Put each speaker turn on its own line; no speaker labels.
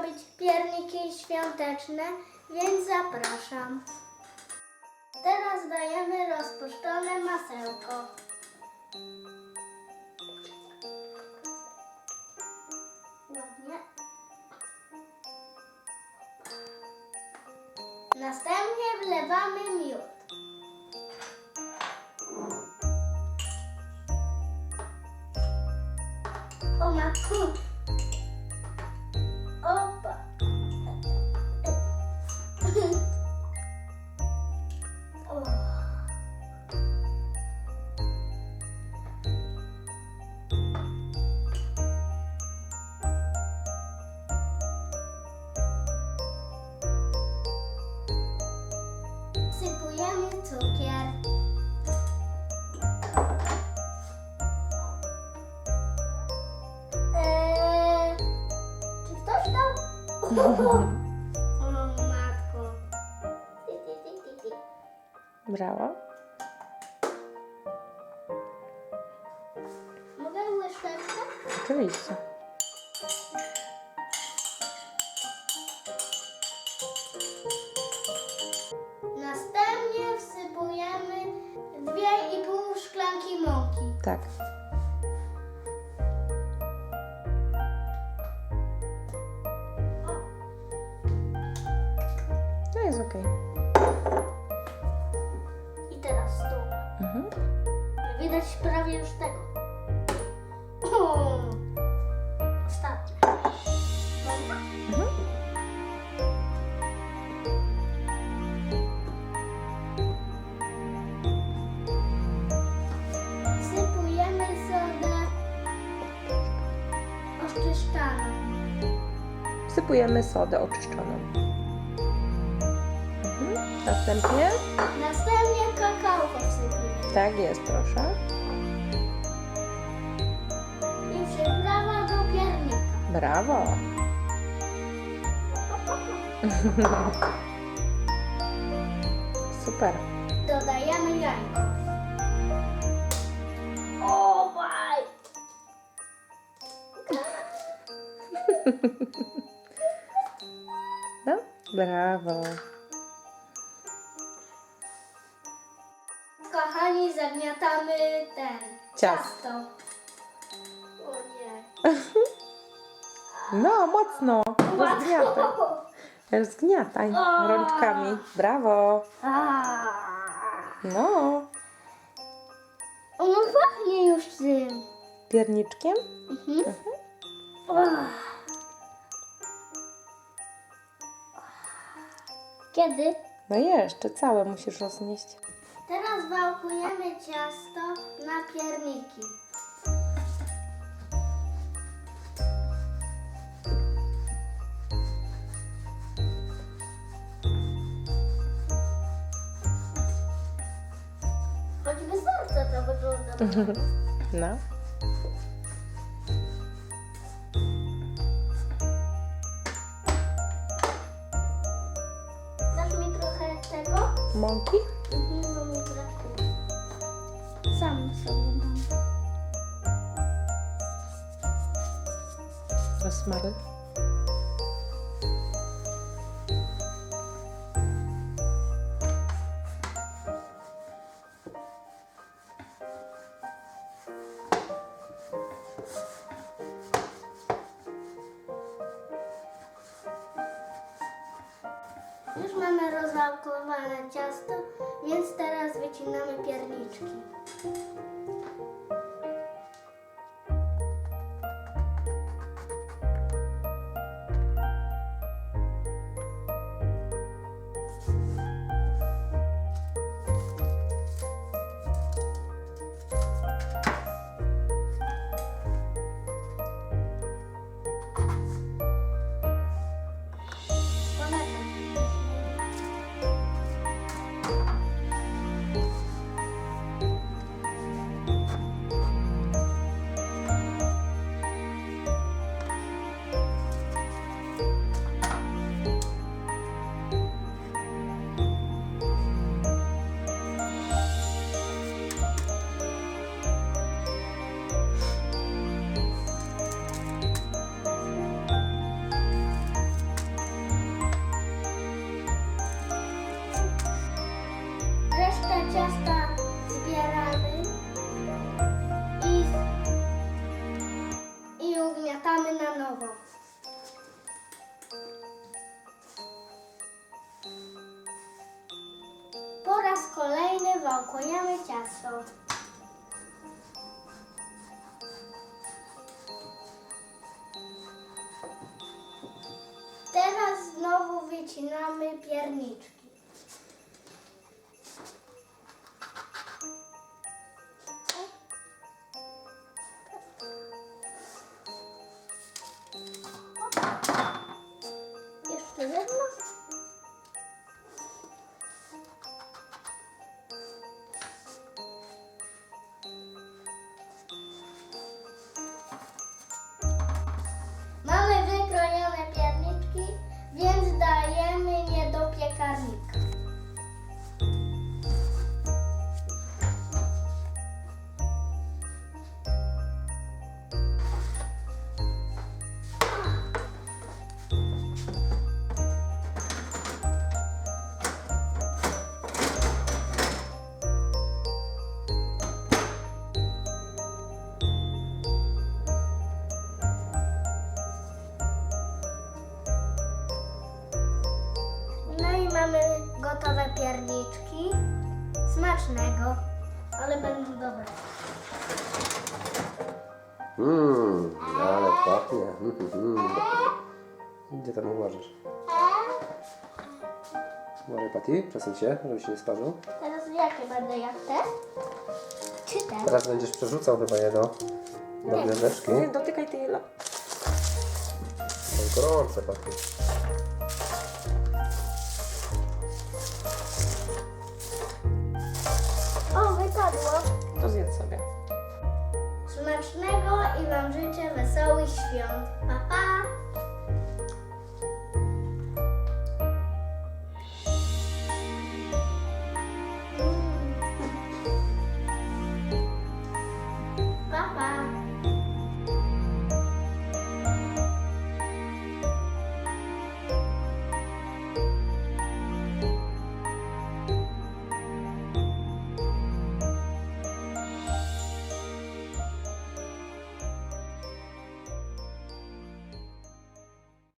robić pierniki świąteczne, więc zapraszam. Teraz dajemy rozpuszczone masełko. Ładnie. Następnie wlewamy miód. O matku. O matko. Ty, ty, ty, ty, ty. Mogę łyżeczkę?
Oczywiście.
Następnie wsypujemy dwie i pół szklanki mąki.
Tak. Jest okej.
I teraz tu.
Mhm.
Widać prawie już tego. O, ostatnie.
Mhm.
Sypujemy oczyszczaną.
Wsypujemy sodę oczyszczoną. Następnie?
Następnie kakao wsypujemy.
Tak jest, proszę.
I przyprawa do piernika.
Brawo. Super.
Dodajemy jajko. O, baj!
No, brawo.
Zagniatamy ten
Ciasto.
O nie.
No, mocno. Rozgniataj. Rozgniataj rączkami. Brawo. No.
Ono pachnie już tym.
Pierniczkiem?
Mhm. Ach. Kiedy?
No jeszcze, całe musisz roznieść.
Teraz wałkujemy ciasto na pierniki. Choćby serce to wygląda.
No.
Dasz mi trochę tego?
Mąki? Rozmary.
Już mamy rozwałkowane ciasto, więc teraz wycinamy pierniczki. resztę ciasta zbieramy i, i ugniatamy na nowo. Po raz kolejny wałkujemy ciasto. Teraz znowu wycinamy pierniczki. Gotowe pierniczki. Smacznego, ale będą dobre.
Mmm, ale pachnie. Mm. Gdzie tam uważasz? Uważaj, Patty, przesuń się, żeby się nie sparzył.
Teraz jakie będę jak te? Czy te?
Teraz będziesz przerzucał chyba je do, do gwiazdeczki.
Nie dotykaj tej la...
Są gorące, Patty.
To zjedz sobie.
Smacznego i Wam życzę wesołych świąt.